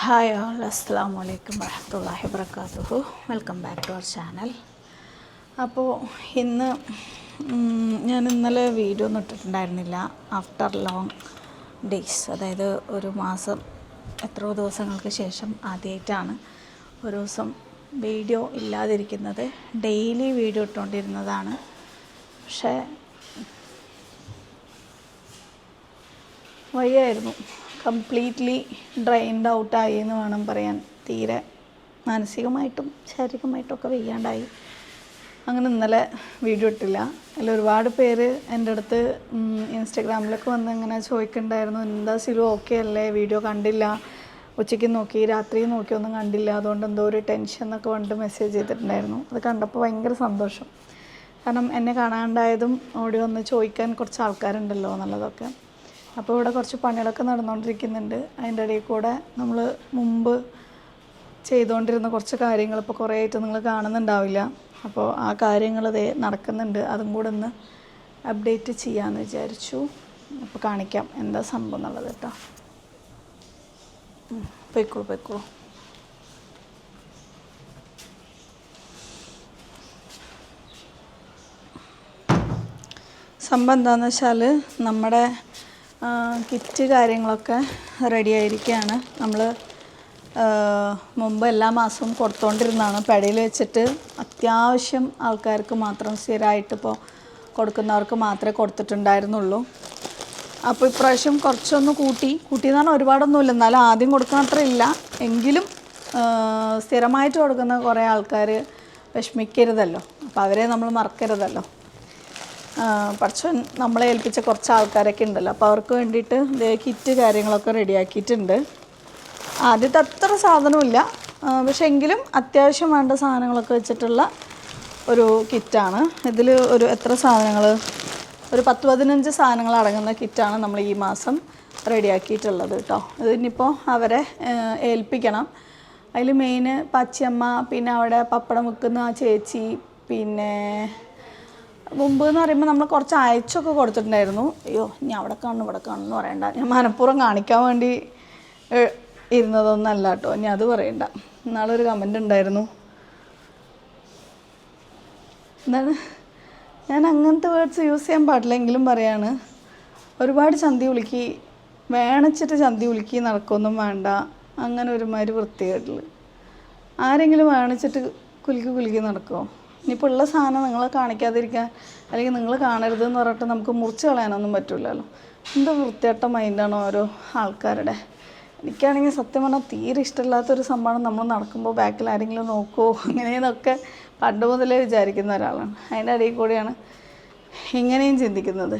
Hi all അസ്സാം വലൈക്കും വാഹത്തുള്ളാഹി വർക്കാത്തുഹു welcome back to our channel അപ്പോൾ ഇന്ന് ഞാൻ ഇന്നലെ വീഡിയോ ഒന്നും ഇട്ടിട്ടുണ്ടായിരുന്നില്ല. ആഫ്റ്റർ ലോങ് ഡേയ്സ് അതായത് ഒരു മാസം എത്രയോ ദിവസങ്ങൾക്ക് ശേഷം ആദ്യമായിട്ടാണ് ഒരു ദിവസം വീഡിയോ ഇല്ലാതിരിക്കുന്നത്. ഡെയിലി വീഡിയോ ഇട്ടുകൊണ്ടിരുന്നതാണ്. പക്ഷേ വയ്യായിരുന്നു. കംപ്ലീറ്റ്ലി ഡ്രൈൻഡ് ഔട്ടായി എന്ന് വേണം പറയാൻ. തീരെ മാനസികമായിട്ടും ശാരീരികമായിട്ടും ഒക്കെ വയ്യാണ്ടായി. അങ്ങനെ ഇന്നലെ വീഡിയോ ഇട്ടില്ല. അതിൽ ഒരുപാട് പേര് എന്റെ അടുത്ത് ഇൻസ്റ്റഗ്രാമിലൊക്കെ വന്ന് ഇങ്ങനെ ചോദിക്കുന്നുണ്ടായിരുന്നു എന്താ സിലു ഓക്കെ അല്ലേ? വീഡിയോ കണ്ടില്ല. ഉച്ചയ്ക്ക് നോക്കി രാത്രി നോക്കി ഒന്നും കണ്ടില്ല. അതുകൊണ്ട് എന്തോ ഒരു ടെൻഷൻ എന്നൊക്കെ കൊണ്ട് മെസ്സേജ് ചെയ്തിട്ടുണ്ടായിരുന്നു. അത് കണ്ടപ്പോൾ ഭയങ്കര സന്തോഷം. കാരണം എന്നെ കാണാണ്ടായതും ഓടി വന്ന് ചോദിക്കാൻ കുറച്ച് ആൾക്കാരുണ്ടല്ലോ എന്നുള്ളതൊക്കെ അപ്പോൾ ഇവിടെ കുറച്ച് പണികളൊക്കെ നടന്നുകൊണ്ടിരിക്കുന്നുണ്ട്. അതിന്റെ ഇടയിൽ കൂടെ നമ്മൾ മുമ്പ് ചെയ്തുകൊണ്ടിരുന്ന കുറച്ച് കാര്യങ്ങൾ ഇപ്പോൾ കുറേ ആയിട്ട് നിങ്ങൾ കാണുന്നുണ്ടാവില്ല. അപ്പോൾ ആ കാര്യങ്ങൾ ദേ നടക്കുന്നുണ്ട്. അതും കൂടെ ഒന്ന് അപ്ഡേറ്റ് ചെയ്യാമെന്ന് വിചാരിച്ചു. അപ്പോൾ കാണിക്കാം എന്താ സംഭവം എന്നുള്ളത് കേട്ടോ. പൊയ്ക്കോളൂ പൊയ്ക്കോളൂ സംഭവം എന്താണെന്ന് വെച്ചാൽ നമ്മുടെ കിറ്റ് കാര്യങ്ങളൊക്കെ റെഡി ആയിരിക്കുകയാണ് നമ്മൾ മുമ്പ് എല്ലാ മാസവും കൊടുത്തുകൊണ്ടിരുന്നതാണ് പെടയിൽ വെച്ചിട്ട് അത്യാവശ്യം ആൾക്കാർക്ക് മാത്രം സ്ഥിരമായിട്ട് ഇപ്പോൾ കൊടുക്കുന്നവർക്ക് മാത്രമേ കൊടുത്തിട്ടുണ്ടായിരുന്നുള്ളൂ. അപ്പോൾ ഇപ്രാവശ്യം കുറച്ചൊന്ന് കൂട്ടി. പറഞ്ഞാൽ ഒരുപാടൊന്നുമില്ല. എന്നാലും ആദ്യം കൊടുക്കാൻ അത്ര ഇല്ല. എങ്കിലും സ്ഥിരമായിട്ട് കൊടുക്കുന്ന കുറേ ആൾക്കാർ വിഷമിക്കരുതല്ലോ. അപ്പോൾ അവരെ നമ്മൾ മറക്കരുതല്ലോ. പഠിച്ചവൻ നമ്മളെ ഏൽപ്പിച്ച കുറച്ച് ആൾക്കാരൊക്കെ ഉണ്ടല്ലോ. അപ്പോൾ അവർക്ക് വേണ്ടിയിട്ട് കിറ്റ് കാര്യങ്ങളൊക്കെ റെഡിയാക്കിയിട്ടുണ്ട് ആദ്യത്തെ അത്ര സാധനമില്ല പക്ഷെ എങ്കിലും അത്യാവശ്യം വേണ്ട സാധനങ്ങളൊക്കെ വെച്ചിട്ടുള്ള ഒരു കിറ്റാണ് ഇതിൽ ഒരു എത്ര സാധനങ്ങൾ ഒരു പത്ത് പതിനഞ്ച് സാധനങ്ങൾ അടങ്ങുന്ന കിറ്റാണ് നമ്മൾ ഈ മാസം റെഡിയാക്കിയിട്ടുള്ളത് കേട്ടോ ഇതിനിപ്പോൾ അവരെ ആ, ഏൽപ്പിക്കണം. അതിൽ മെയിന് പച്ചയമ്മ പിന്നെ അവിടെ പപ്പടം വെക്കുന്ന ആ ചേച്ചി പിന്നെ മുമ്പ് എന്ന് പറയുമ്പോൾ നമ്മൾ കുറച്ച് അയച്ചൊക്കെ കൊടുത്തിട്ടുണ്ടായിരുന്നു. അയ്യോ ഇനി അവിടെ കാണുന്നു ഇവിടെ കാണുന്നു എന്ന് പറയണ്ട. ഞാൻ മനഃപൂർവം കാണിക്കാൻ വേണ്ടി ഇരുന്നതൊന്നല്ല കേട്ടോ ഇനി അത് പറയണ്ട. ഇന്നാളൊരു കമന്റ് ഉണ്ടായിരുന്നു. എന്താണ്? ഞാൻ അങ്ങനത്തെ വേർഡ്സ് യൂസ് ചെയ്യാൻ പാടില്ലെങ്കിലും പറയാണ്. ഒരുപാട് ചന്തി ഉളുക്കി വേണച്ചിട്ട് ചന്തി ഉളുക്കി നടക്കൊന്നും വേണ്ട. അങ്ങനെ ഒരുമാതിരി വൃത്തികേട്ടിൽ ആരെങ്കിലും വേണച്ചിട്ട് കുലുക്കി കുലുക്കി നടക്കുമോ ഇനിയിപ്പോൾ ഉള്ള സാധനം നിങ്ങൾ കാണിക്കാതിരിക്കാൻ അല്ലെങ്കിൽ നിങ്ങൾ കാണരുത് എന്ന് പറഞ്ഞിട്ട് നമുക്ക് മുറിച്ച് കളയാനൊന്നും പറ്റില്ലല്ലോ എന്ത് വൃത്തിയായിട്ട മൈൻഡാണ് ഓരോ ആൾക്കാരുടെ. എനിക്കാണെങ്കിൽ സത്യം പറഞ്ഞാൽ തീരെ ഇഷ്ടമില്ലാത്തൊരു സംഭവം നമ്മൾ നടക്കുമ്പോൾ ബാക്കിൽ ആരെങ്കിലും നോക്കുമോ അങ്ങനെയെന്നൊക്കെ പണ്ട് മുതലേ വിചാരിക്കുന്ന ഒരാളാണ്. അതിന്റെ ഇടയിൽ കൂടിയാണ് ഇങ്ങനെയും ചിന്തിക്കുന്നത്.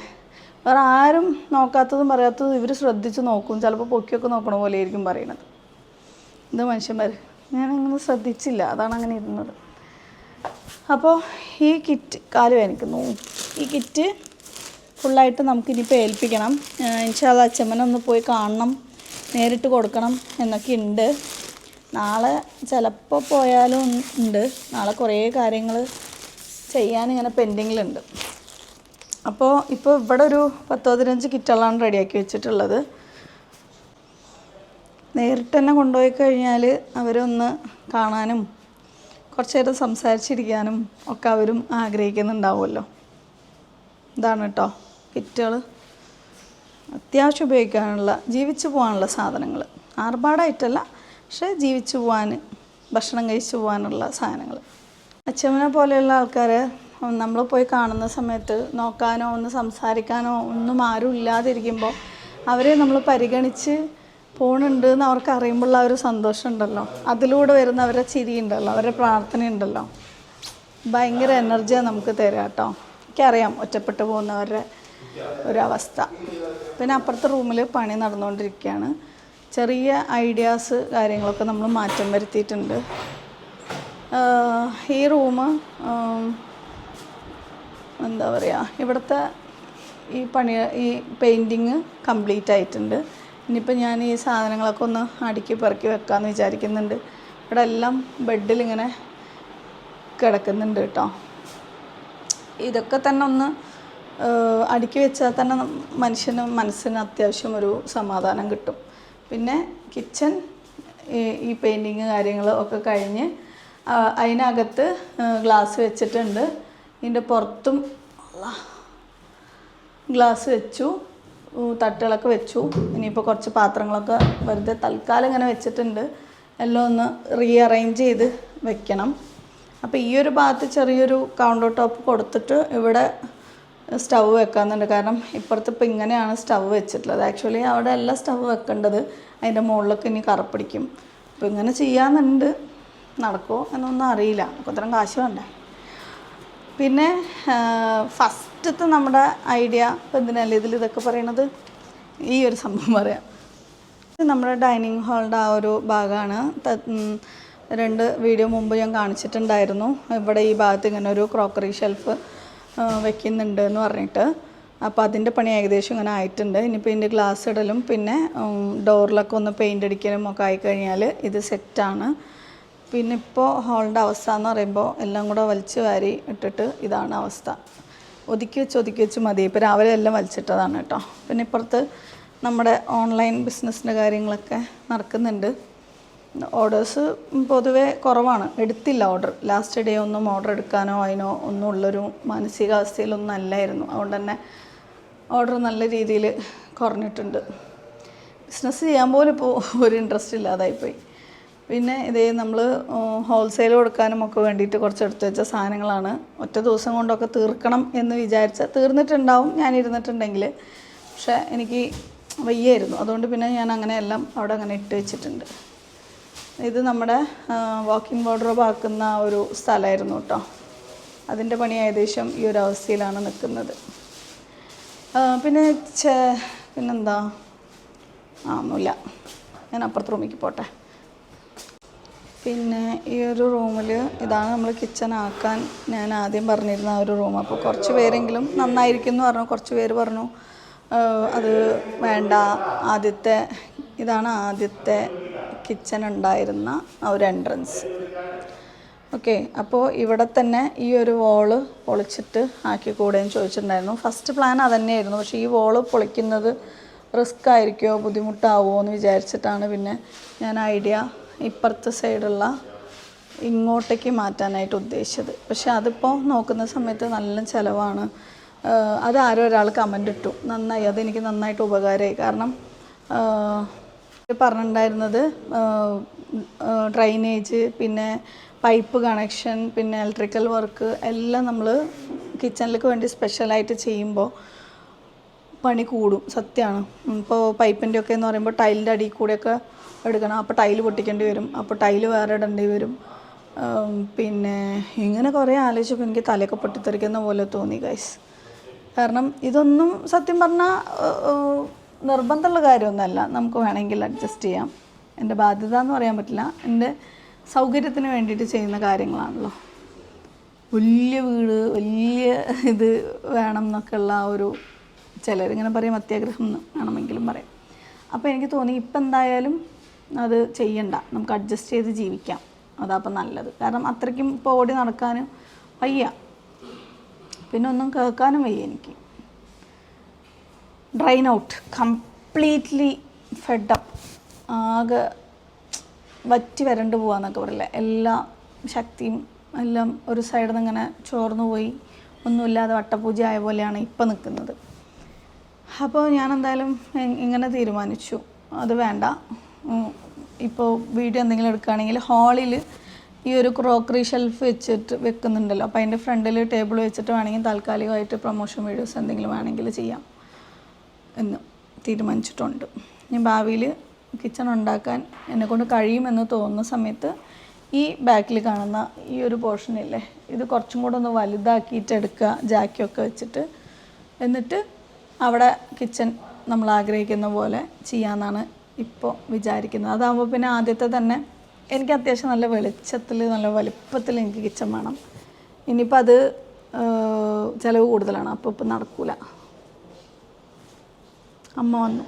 വേറെ ആരും നോക്കാത്തതും പറയാത്തതും ഇവർ ശ്രദ്ധിച്ച് നോക്കും. ചിലപ്പോൾ പൊക്കിയൊക്കെ നോക്കണ പോലെ ആയിരിക്കും പറയണത് ഇത് മനുഷ്യന്മാർ ഞാനങ്ങനെ ശ്രദ്ധിച്ചില്ല. അതാണ് അങ്ങനെ ഇരുന്നത്. അപ്പോൾ ഈ കിറ്റ് കാൽ വേനിക്കുന്നു ഈ കിറ്റ് ഫുള്ളായിട്ട് നമുക്കിനിയിപ്പോൾ ഏൽപ്പിക്കണം. ഇൻഷാല്ല അച്ഛമ്മനൊന്ന് പോയി കാണണം നേരിട്ട് കൊടുക്കണം എന്നൊക്കെ ഉണ്ട് നാളെ ചിലപ്പോൾ പോയാലും ഉണ്ട് നാളെ കുറേ കാര്യങ്ങൾ ചെയ്യാനിങ്ങനെ പെൻഡിങ്ങിലുണ്ട്. അപ്പോൾ ഇപ്പോൾ ഇവിടെ ഒരു പത്തോ പതിനഞ്ച് കിറ്റുകളാണ് റെഡിയാക്കി വെച്ചിട്ടുള്ളത്. നേരിട്ട് തന്നെ കൊണ്ടുപോയി കഴിഞ്ഞാൽ അവരൊന്ന് കാണാനും കുറച്ച് നേരം സംസാരിച്ചിരിക്കാനും ഒക്കെ അവരും ആഗ്രഹിക്കുന്നുണ്ടാവുമല്ലോ. ഇതാണ് കേട്ടോ കിറ്റുകൾ അത്യാവശ്യം ഉപയോഗിക്കാനുള്ള ജീവിച്ചു പോകാനുള്ള സാധനങ്ങൾ ആർഭാടായിട്ടല്ല പക്ഷേ ജീവിച്ചു പോകാൻ ഭക്ഷണം കഴിച്ചു പോകാനുള്ള സാധനങ്ങൾ അച്ഛമ്മനെ പോലെയുള്ള ആൾക്കാർ നമ്മൾ പോയി കാണുന്ന സമയത്ത് നോക്കാനോ ഒന്ന് സംസാരിക്കാനോ ഒന്നും ആരും ഇല്ലാതിരിക്കുമ്പോൾ അവരെ നമ്മൾ പരിഗണിച്ച് പോണുണ്ട് എന്ന് അവർക്ക് അറിയുമ്പോഴുള്ള ആ ഒരു സന്തോഷം ഉണ്ടല്ലോ അതിലൂടെ വരുന്ന അവരുടെ ചിരി ഉണ്ടല്ലോ അവരുടെ പ്രാർത്ഥന ഉണ്ടല്ലോ ഭയങ്കര എനർജിയാണ് നമുക്ക് തരാം കേട്ടോ എനിക്കറിയാം ഒറ്റപ്പെട്ടു പോകുന്നവരുടെ ഒരവസ്ഥ പിന്നെ അപ്പുറത്തെ റൂമിൽ പണി നടന്നുകൊണ്ടിരിക്കുകയാണ്. ചെറിയ ഐഡിയാസ് കാര്യങ്ങളൊക്കെ നമ്മൾ മാറ്റം വരുത്തിയിട്ടുണ്ട്. ഈ റൂം എന്താ പറയുക ഇവിടുത്തെ ഈ പണി ഈ പെയിന്റിങ് കംപ്ലീറ്റ് ആയിട്ടുണ്ട്. ഇനിയിപ്പോൾ ഞാൻ ഈ സാധനങ്ങളൊക്കെ ഒന്ന് അടുക്കി പെറുക്കി വെക്കാമെന്ന് വിചാരിക്കുന്നുണ്ട്. ഇവിടെ എല്ലാം ബെഡിലിങ്ങനെ കിടക്കുന്നുണ്ട് കേട്ടോ. ഇതൊക്കെ തന്നെ ഒന്ന് അടുക്കി വെച്ചാൽ തന്നെ മനുഷ്യന് മനസ്സിന് അത്യാവശ്യം ഒരു സമാധാനം കിട്ടും. പിന്നെ കിച്ചൺ ഈ- പെയിന്റിങ് കാര്യങ്ങൾ ഒക്കെ കഴിഞ്ഞ് അതിനകത്ത് ഗ്ലാസ് വെച്ചിട്ടുണ്ട്. ഇതിന്റെ പുറത്തും ഗ്ലാസ് വെച്ചു. തട്ടുകളൊക്കെ വെച്ചു. ഇനിയിപ്പോൾ കുറച്ച് പാത്രങ്ങളൊക്കെ വെറുതെ തൽക്കാലം ഇങ്ങനെ വെച്ചിട്ടുണ്ട്. എല്ലാം ഒന്ന് റീഅറേഞ്ച് ചെയ്ത് വെക്കണം. അപ്പോൾ ഈ ഒരു ഭാഗത്ത് ചെറിയൊരു കൗണ്ടർ ടോപ്പ് കൊടുത്തിട്ട് ഇവിടെ സ്റ്റൗ വെക്കാമെന്നുണ്ട് കാരണം ഇപ്പുറത്ത് ഇപ്പോൾ ഇങ്ങനെയാണ് സ്റ്റൗ വെച്ചിട്ടുള്ളത്. ആക്ച്വലി അവിടെ അല്ല സ്റ്റൗ വെക്കേണ്ടത്. അതിന്റെ മുകളിലൊക്കെ ഇനി കറപ്പിടിക്കും. അപ്പോൾ ഇങ്ങനെ ചെയ്യാമെന്നുണ്ട് നടക്കുമോ എന്നൊന്നും അറിയില്ല. അത്രയും കാശ് വേണ്ടേ? പിന്നെ ഫസ്റ്റത്തെ നമ്മുടെ ഐഡിയ ഇപ്പം എന്തിനല്ലേ ഇതിൽ ഇതൊക്കെ പറയണത്? ഈ ഒരു സംഭവം പറയാം. ഇത് നമ്മുടെ ഡൈനിങ് ഹാളിന്റെ ആ ഒരു ഭാഗമാണ് രണ്ട് വീഡിയോ മുമ്പ് ഞാൻ കാണിച്ചിട്ടുണ്ടായിരുന്നു. ഇവിടെ ഈ ഭാഗത്ത് ഇങ്ങനെ ഒരു ക്രോക്കറി ഷെൽഫ് വെക്കുന്നുണ്ട് എന്ന് പറഞ്ഞിട്ട്. അപ്പോൾ അതിന്റെ പണി ഏകദേശം ഇങ്ങനെ ആയിട്ടുണ്ട്. ഇനിയിപ്പോൾ ഇതിന്റെ ഗ്ലാസ് ഇടലും പിന്നെ ഡോറിലൊക്കെ ഒന്ന് പെയിന്റ് അടിക്കലും ഒക്കെ ആയിക്കഴിഞ്ഞാൽ ഇത് സെറ്റാണ് പിന്നെ ഇപ്പോൾ ഹാളിന്റെ അവസ്ഥ എന്ന് പറയുമ്പോൾ എല്ലാം കൂടെ വലിച്ചു വാരി ഇട്ടിട്ട് ഇതാണ് അവസ്ഥ. ഒതുക്കി വെച്ച് ഒതുക്കി വെച്ച് മതി. ഇപ്പോൾ രാവിലെ എല്ലാം വലിച്ചിട്ടതാണ് കേട്ടോ. പിന്നെ ഇപ്പുറത്ത് നമ്മുടെ ഓൺലൈൻ ബിസിനസ്സിന്റെ കാര്യങ്ങളൊക്കെ നടക്കുന്നുണ്ട്. ഓർഡേഴ്സ് പൊതുവേ കുറവാണ്. എടുത്തില്ല ഓർഡർ ലാസ്റ്റ് ഡേ ഒന്നും ഓർഡർ എടുക്കാനോ അതിനോ ഒന്നും ഉള്ളൊരു മാനസികാവസ്ഥയിലൊന്നും അല്ലായിരുന്നു. അതുകൊണ്ട് തന്നെ ഓർഡർ നല്ല രീതിയിൽ കുറഞ്ഞിട്ടുണ്ട്. ബിസിനസ് ചെയ്യാൻ പോലും ഇപ്പോൾ ഒരു ഇൻട്രസ്റ്റ് ഇല്ലാതായിപ്പോയി. പിന്നെ ഇതേ നമ്മൾ ഹോൾസെയിൽ കൊടുക്കാനും ഒക്കെ വേണ്ടിയിട്ട് കുറച്ച് എടുത്തു വെച്ച സാധനങ്ങളാണ്. ഒറ്റ ദിവസം കൊണ്ടൊക്കെ തീർക്കണം എന്ന് വിചാരിച്ച തീർന്നിട്ടുണ്ടാവും ഞാൻ ഇരുന്നിട്ടുണ്ടെങ്കിൽ. പക്ഷേ എനിക്ക് വയ്യായിരുന്നു. അതുകൊണ്ട് പിന്നെ ഞാൻ അങ്ങനെ എല്ലാം അവിടെ അങ്ങനെ ഇട്ട് വെച്ചിട്ടുണ്ട്. ഇത് നമ്മുടെ വാക്കിംഗ് വാർഡ്രോബ് ആക്കുന്ന ഒരു സ്ഥലമായിരുന്നു കേട്ടോ. അതിന്റെ പണി ഏകദേശം ഈ ഒരു അവസ്ഥയിലാണ് നിൽക്കുന്നത്. പിന്നെ ചേ പിന്നെന്താ? ആ ഒന്നുമില്ല. ഞാൻ അപ്പുറത്ത് റൂമിലേക്ക് പോട്ടെ. പിന്നെ ഈ ഒരു റൂമിൽ ഇതാണ് നമ്മൾ കിച്ചൺ ആക്കാൻ ഞാൻ ആദ്യം പറഞ്ഞിരുന്ന ആ ഒരു റൂം അപ്പോൾ കുറച്ച് പേരെങ്കിലും നന്നായിരിക്കും എന്ന് പറഞ്ഞു. കുറച്ച് പേര് പറഞ്ഞു അത് വേണ്ട. ആദ്യത്തെ ഇതാണ് ആദ്യത്തെ കിച്ചൺ ഉണ്ടായിരുന്ന ആ ഒരു എൻട്രൻസ് ഓക്കെ അപ്പോൾ ഇവിടെ തന്നെ ഈ ഒരു വോൾ പൊളിച്ചിട്ട് ആക്കി കൂടെയും ചോദിച്ചിട്ടുണ്ടായിരുന്നു. ഫസ്റ്റ് പ്ലാൻ അതന്നെയായിരുന്നു. പക്ഷേ ഈ വോൾ പൊളിക്കുന്നത് റിസ്ക് ആയിരിക്കുമോ ബുദ്ധിമുട്ടാവുമോ എന്ന് വിചാരിച്ചിട്ടാണ് പിന്നെ ഞാൻ ഐഡിയ ഇപ്പുറത്തെ സൈഡുള്ള ഇങ്ങോട്ടേക്ക് മാറ്റാനായിട്ട് ഉദ്ദേശിച്ചത്. പക്ഷെ അതിപ്പോൾ നോക്കുന്ന സമയത്ത് നല്ല ചിലവാണ്. അത് ആരോ ഒരാൾ കമന്റ് ഇട്ടു. നന്നായി. അതെനിക്ക് നന്നായിട്ട് ഉപകാരമായി കാരണം പറഞ്ഞിട്ടുണ്ടായിരുന്നത് ഡ്രൈനേജ് പിന്നെ പൈപ്പ് കണക്ഷൻ പിന്നെ ഇലക്ട്രിക്കൽ വർക്ക് എല്ലാം നമ്മൾ കിച്ചണിലേക്ക് വേണ്ടി സ്പെഷ്യലായിട്ട് ചെയ്യുമ്പോൾ പണി കൂടും. സത്യമാണ് ഇപ്പോൾ പൈപ്പിന്റെയൊക്കെ എന്ന് പറയുമ്പോൾ ടൈലിന്റെ അടിയിൽ കൂടെയൊക്കെ എടുക്കണം. അപ്പോൾ ടൈൽ പൊട്ടിക്കേണ്ടി വരും. അപ്പോൾ ടൈൽ വേറെ ഇടേണ്ടി വരും. പിന്നെ ഇങ്ങനെ കുറേ ആലോചിച്ചപ്പോൾ എനിക്ക് തലയൊക്കെ പൊട്ടിത്തെറിക്കുന്ന പോലെ തോന്നി ഗൈസ് കാരണം ഇതൊന്നും സത്യം പറഞ്ഞാൽ നിർബന്ധമുള്ള കാര്യമൊന്നുമല്ല. നമുക്ക് വേണമെങ്കിൽ അഡ്ജസ്റ്റ് ചെയ്യാം. എന്റെ ബാധ്യത എന്ന് പറയാൻ പറ്റില്ല. എന്റെ സൗകര്യത്തിന് വേണ്ടിയിട്ട് ചെയ്യുന്ന കാര്യങ്ങളാണല്ലോ. വലിയ വീട് വലിയ ഇത് വേണം എന്നൊക്കെയുള്ള ആ ഒരു ചിലരിങ്ങനെ പറയും അത്യാഗ്രഹം എന്ന് വേണമെങ്കിലും പറയാം. അപ്പോൾ എനിക്ക് തോന്നി ഇപ്പം എന്തായാലും അത് ചെയ്യണ്ട. നമുക്ക് അഡ്ജസ്റ്റ് ചെയ്ത് ജീവിക്കാം. അതാപ്പം നല്ലത്. കാരണം അത്രയ്ക്കും ഇപ്പോൾ ഓടി നടക്കാനും വയ്യ. പിന്നെ ഒന്നും കേൾക്കാനും വയ്യ എനിക്ക്. ഡ്രൈൻ ഔട്ട് കംപ്ലീറ്റ്ലി ഫെഡപ്പ് ആകെ വറ്റി വരണ്ട് പോവാന്നൊക്കെ പറയില്ല? എല്ലാ ശക്തിയും എല്ലാം ഒരു സൈഡിൽ നിന്ന് ഇങ്ങനെ ചോർന്നു പോയി. ഒന്നുമില്ലാതെ വട്ടപൂജ ആയ പോലെയാണ് ഇപ്പം നിൽക്കുന്നത്. അപ്പോൾ ഞാൻ എന്തായാലും ഇങ്ങനെ തീരുമാനിച്ചു. അത് വേണ്ട. ഇപ്പോൾ വീഡിയോ എന്തെങ്കിലും എടുക്കുകയാണെങ്കിൽ ഹാളിൽ ഈ ഒരു ക്രോക്കറി ഷെൽഫ് വെച്ചിട്ട് വെക്കുന്നുണ്ടല്ലോ. അപ്പോൾ അതിന്റെ ഫ്രണ്ടിൽ ടേബിൾ വെച്ചിട്ട് വേണമെങ്കിൽ താൽക്കാലികമായിട്ട് പ്രൊമോഷൻ വീഡിയോസ് എന്തെങ്കിലും വേണമെങ്കിൽ ചെയ്യാം എന്ന് തീരുമാനിച്ചിട്ടുണ്ട്. ഞാൻ ഭാവിയിൽ കിച്ചൺ ഉണ്ടാക്കാൻ എന്നെക്കൊണ്ട് കഴിയുമെന്ന് തോന്നുന്ന സമയത്ത് ഈ ബാക്കിൽ കാണുന്ന ഈ ഒരു പോർഷനില്ലേ ഇത് കുറച്ചും കൂടെ ഒന്ന് വലുതാക്കിയിട്ട് എടുക്കുക ജാക്കിയൊക്കെ വെച്ചിട്ട്. എന്നിട്ട് അവിടെ കിച്ചൺ നമ്മൾ ആഗ്രഹിക്കുന്ന പോലെ ചെയ്യാമെന്നാണ് ഇപ്പോൾ വിചാരിക്കുന്നത്. അതാകുമ്പോൾ പിന്നെ ആദ്യത്തെ തന്നെ എനിക്ക് അത്യാവശ്യം നല്ല വെളിച്ചത്തിൽ നല്ല വലുപ്പത്തിൽ എനിക്ക് കിച്ചൺ വേണം. ഇനിയിപ്പോൾ അത് ചിലവ് കൂടുതലാണ്. അപ്പോൾ ഇപ്പം നടക്കൂല. അമ്മ വന്നു.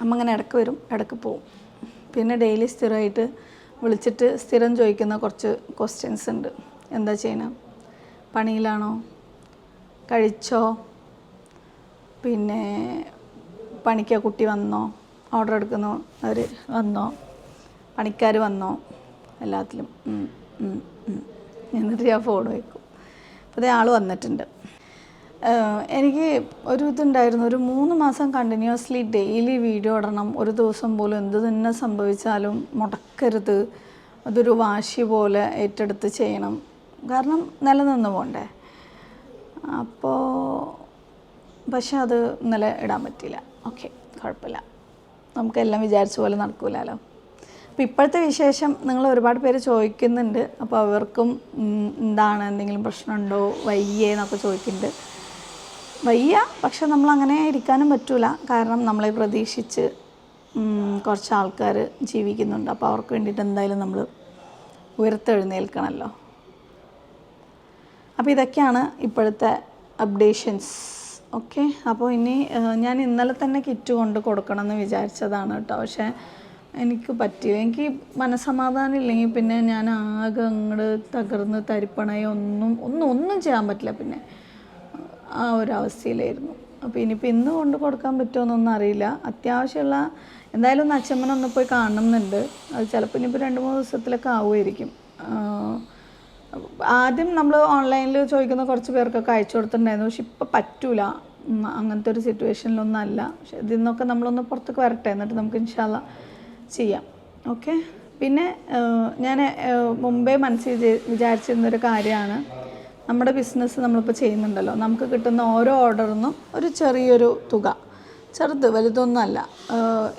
അമ്മ അങ്ങനെ ഇടയ്ക്ക് വരും ഇടയ്ക്ക് പോവും. പിന്നെ ഡെയിലി സ്ഥിരമായിട്ട് വിളിച്ചിട്ട് സ്ഥിരം ചോദിക്കുന്ന കുറച്ച് ക്വസ്റ്റ്യൻസ് ഉണ്ട്. എന്താ ചെയ്യണം? പണിയിലാണോ? കഴിച്ചോ? പിന്നെ പണിക്ക് കുട്ടി വന്നോ? ഓർഡർ എടുക്കുന്നോ. അവർ വന്നോ? പണിക്കാർ വന്നോ? എല്ലാത്തിലും. എന്നിട്ട് ഞാൻ ഫോൺ വയ്ക്കും അപ്പോൾ അതേ ആൾ വന്നിട്ടുണ്ട്. എനിക്ക് ഒരു ഇതുണ്ടായിരുന്നു. ഒരു മൂന്ന് മാസം കണ്ടിന്യൂസ്ലി ഡെയിലി വീഡിയോ ഇടണം. ഒരു ദിവസം പോലും എന്ത് തന്നെ സംഭവിച്ചാലും മുടക്കരുത്. അതൊരു വാശി പോലെ ഏറ്റെടുത്ത് ചെയ്യണം. കാരണം നിലനിന്ന് പോണ്ടേ? അപ്പോൾ പക്ഷെ അത് ഇന്നലെ ഇടാൻ പറ്റിയില്ല. ഓക്കെ കുഴപ്പമില്ല. നമുക്കെല്ലാം വിചാരിച്ച പോലെ നടക്കൂലല്ലോ അപ്പോൾ ഇപ്പോഴത്തെ വിശേഷം നിങ്ങൾ ഒരുപാട് പേര് ചോദിക്കുന്നുണ്ട്. അപ്പോൾ അവർക്കും എന്താണ് എന്തെങ്കിലും പ്രശ്നമുണ്ടോ? വയ്യേ എന്നൊക്കെ ചോദിക്കുന്നുണ്ട്. വയ്യ പക്ഷെ നമ്മൾ അങ്ങനെ ഇരിക്കാനും പറ്റൂല. കാരണം നമ്മളെ പ്രതീക്ഷിച്ച് കുറച്ച് ആൾക്കാർ ജീവിക്കുന്നുണ്ട്. അപ്പോൾ അവർക്ക് വേണ്ടിയിട്ട് എന്തായാലും നമ്മൾ ഉയർത്തെഴുന്നേൽക്കണമല്ലോ അപ്പോൾ ഇതൊക്കെയാണ് ഇപ്പോഴത്തെ അപ്ഡേഷൻസ്. ഓക്കെ. അപ്പോൾ ഇനി ഞാൻ ഇന്നലെ തന്നെ കിറ്റ് കൊണ്ട് കൊടുക്കണം എന്ന് വിചാരിച്ചതാണ് കേട്ടോ. പക്ഷേ എനിക്ക് പറ്റില്ല എനിക്ക് മനസ്സമാധാനം ഇല്ലെങ്കിൽ പിന്നെ ഞാൻ ആകെ അങ്ങോട്ട് തകർന്ന് തരിപ്പണയി ഒന്നും ഒന്നും ഒന്നും ചെയ്യാൻ പറ്റില്ല പിന്നെ. ആ ഒരു അവസ്ഥയിലായിരുന്നു. അപ്പോൾ ഇനിയിപ്പോൾ ഇന്ന് കൊണ്ട് കൊടുക്കാൻ പറ്റുമോയെന്നൊന്നും അറിയില്ല. അത്യാവശ്യമുള്ള എന്തായാലും ഒന്ന് അച്ഛമ്മനൊന്ന് പോയി കാണുന്നുണ്ട് അത് ചിലപ്പോൾ ഇനിയിപ്പോൾ രണ്ട് മൂന്ന് ദിവസത്തിലൊക്കെ ആവുമായിരിക്കും. ആദ്യം നമ്മൾ ഓൺലൈനിൽ ചോദിക്കുന്ന കുറച്ച് പേർക്കൊക്കെ അയച്ചു കൊടുത്തിട്ടുണ്ടായിരുന്നു. പക്ഷെ ഇപ്പോൾ പറ്റൂല. അങ്ങനത്തെ ഒരു സിറ്റുവേഷനിലൊന്നും അല്ല. പക്ഷെ ഇതിൽ നിന്നൊക്കെ നമ്മളൊന്ന് പുറത്തേക്ക് വരട്ടെ. എന്നിട്ട് നമുക്ക് ഇൻഷാല്ല ചെയ്യാം. ഓക്കെ? പിന്നെ ഞാൻ മുമ്പേ മനസ്സിൽ വിചാ- വിചാരിച്ചിരുന്നൊരു കാര്യമാണ്. നമ്മുടെ ബിസിനസ് നമ്മളിപ്പോൾ ചെയ്യുന്നുണ്ടല്ലോ. നമുക്ക് കിട്ടുന്ന ഓരോ ഓർഡറിനും ഒരു ചെറിയൊരു തുക. ചെറുത് വലുതൊന്നുമല്ല.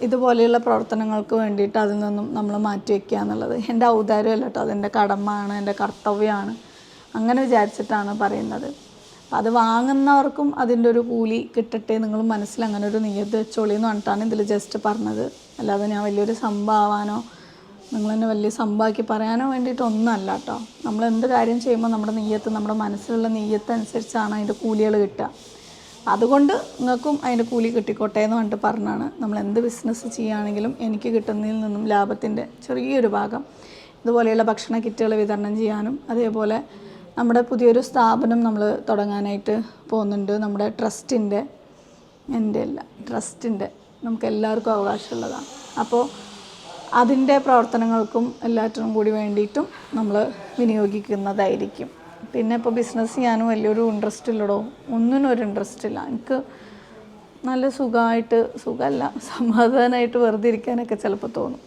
ഇതുപോലെയുള്ള പ്രവർത്തനങ്ങൾക്ക് വേണ്ടിയിട്ട് അതിൽ നിന്നും നമ്മൾ മാറ്റി വയ്ക്കുക എന്നുള്ളത്. എന്റെ ഔദാര്യമല്ല കേട്ടോ. അതെന്റെ കടമയാണ് എന്റെ കർത്തവ്യമാണ്. അങ്ങനെ വിചാരിച്ചിട്ടാണ് പറയുന്നത്. അപ്പം അത് വാങ്ങുന്നവർക്കും അതിന്റെ ഒരു കൂലി കിട്ടട്ടെ നിങ്ങൾ മനസ്സിൽ അങ്ങനെ ഒരു നീയത്ത് വെച്ചോളി എന്ന് പറഞ്ഞിട്ടാണ് ഇതിൽ ജസ്റ്റ് പറഞ്ഞത്. അല്ലാതെ ഞാൻ വലിയൊരു സംഭവമാവാനോ നിങ്ങൾ എന്നെ വലിയ സംഭവമാക്കി പറയാനോ വേണ്ടിയിട്ടൊന്നുമല്ല കേട്ടോ. നമ്മൾ എന്ത് കാര്യം ചെയ്യുമ്പോൾ നമ്മുടെ നെയ്യത്ത് നമ്മുടെ മനസ്സിലുള്ള നെയ്യത്ത് അനുസരിച്ചാണ് അതിന്റെ കൂലികൾ കിട്ടുക. അതുകൊണ്ട് നിങ്ങൾക്കും അതിന്റെ കൂലി കിട്ടിക്കോട്ടെ എന്ന് പറഞ്ഞിട്ട് പറഞ്ഞാണ്. നമ്മൾ എന്ത് ബിസിനസ് ചെയ്യുകയാണെങ്കിലും എനിക്ക് കിട്ടുന്നതിൽ നിന്നും ലാഭത്തിന്റെ ചെറിയൊരു ഭാഗം ഇതുപോലെയുള്ള ഭക്ഷണ കിറ്റുകൾ വിതരണം ചെയ്യാനും അതേപോലെ നമ്മുടെ പുതിയൊരു സ്ഥാപനം നമ്മൾ തുടങ്ങാനായിട്ട് പോകുന്നുണ്ട്. നമ്മുടെ ട്രസ്റ്റിന്റെ എന്റെ അല്ല ട്രസ്റ്റിന്റെ നമുക്ക് എല്ലാവർക്കും അവകാശമുള്ളതാണ്. അപ്പോൾ അതിന്റെ പ്രവർത്തനങ്ങൾക്കും എല്ലാറ്റിനും കൂടി വേണ്ടിയിട്ടും നമ്മൾ വിനിയോഗിക്കുന്നതായിരിക്കും. പിന്നെ ഇപ്പോൾ ബിസിനസ് ചെയ്യാനും വലിയൊരു ഇൻട്രസ്റ്റ് ഇല്ലടോ. ഒന്നിനും ഒരു ഇൻട്രസ്റ്റ് ഇല്ല. എനിക്ക് നല്ല സുഖമായിട്ട് സുഖമല്ല സമാധാനമായിട്ട് വെറുതെ ഇരിക്കാനൊക്കെ ചിലപ്പോൾ തോന്നും.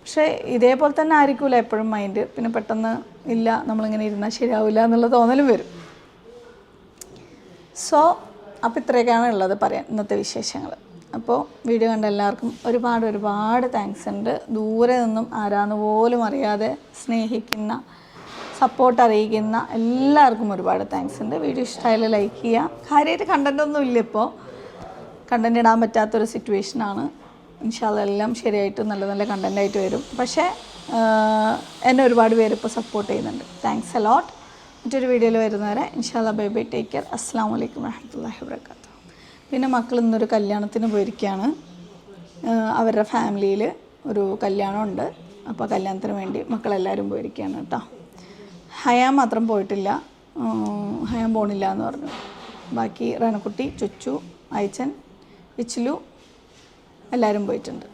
പക്ഷേ ഇതേപോലെ തന്നെ ആയിരിക്കില്ല എപ്പോഴും മൈൻഡ് പിന്നെ പെട്ടെന്ന് ഇല്ല നമ്മളിങ്ങനെ ഇരുന്നാൽ ശരിയാവില്ല എന്നുള്ള തോന്നലും വരും. സോ അപ്പോൾ ഇത്രയൊക്കെയാണ് ഉള്ളത് പറയാൻ ഇന്നത്തെ വിശേഷങ്ങൾ അപ്പോൾ വീഡിയോ കണ്ട എല്ലാവർക്കും ഒരുപാട് ഒരുപാട് താങ്ക്സ് ഉണ്ട്. ദൂരെ നിന്നും ആരാന്ന് പോലും അറിയാതെ സ്നേഹിക്കുന്ന സപ്പോർട്ട് അറിയിക്കുന്ന എല്ലാവർക്കും ഒരുപാട് താങ്ക്സ് ഉണ്ട്. വീഡിയോ ഇഷ്ടമായാലും ലൈക്ക് ചെയ്യുക. കാര്യമായിട്ട് കണ്ടന്റ് ഒന്നും ഇല്ല ഇപ്പോൾ കണ്ടന്റ് ഇടാൻ പറ്റാത്തൊരു സിറ്റുവേഷനാണ് ഇൻഷാല്ല എല്ലാം ശരിയായിട്ട് നല്ല നല്ല കണ്ടന്റായിട്ട് വരും. പക്ഷേ എന്നെ ഒരുപാട് പേര് ഇപ്പോൾ സപ്പോർട്ട് ചെയ്യുന്നുണ്ട്. താങ്ക്സ് അലോട്ട് മറ്റൊരു വീഡിയോയിൽ വരുന്നവരെ ഇൻഷാല്ല ബൈ ബൈ ടേക്ക് കെയർ അസ്സാം വലൈക്കും വരഹമുല്ലാ വാത്തു പിന്നെ മക്കൾ ഇന്നൊരു കല്യാണത്തിന് പോയിരിക്കുകയാണ് അവരുടെ ഫാമിലിയിൽ ഒരു കല്യാണമുണ്ട്. അപ്പോൾ കല്യാണത്തിന് വേണ്ടി മക്കളെല്ലാവരും പോയിരിക്കുകയാണ് കേട്ടോ. ഹയാം മാത്രം പോയിട്ടില്ല. ഹയാൻ ഹയാം പോണില്ല എന്ന് പറഞ്ഞു. ബാക്കി റേണക്കുട്ടി ചുച്ചു അയച്ചൻ വിച്ചിലു എല്ലാവരും പോയിട്ടുണ്ട്.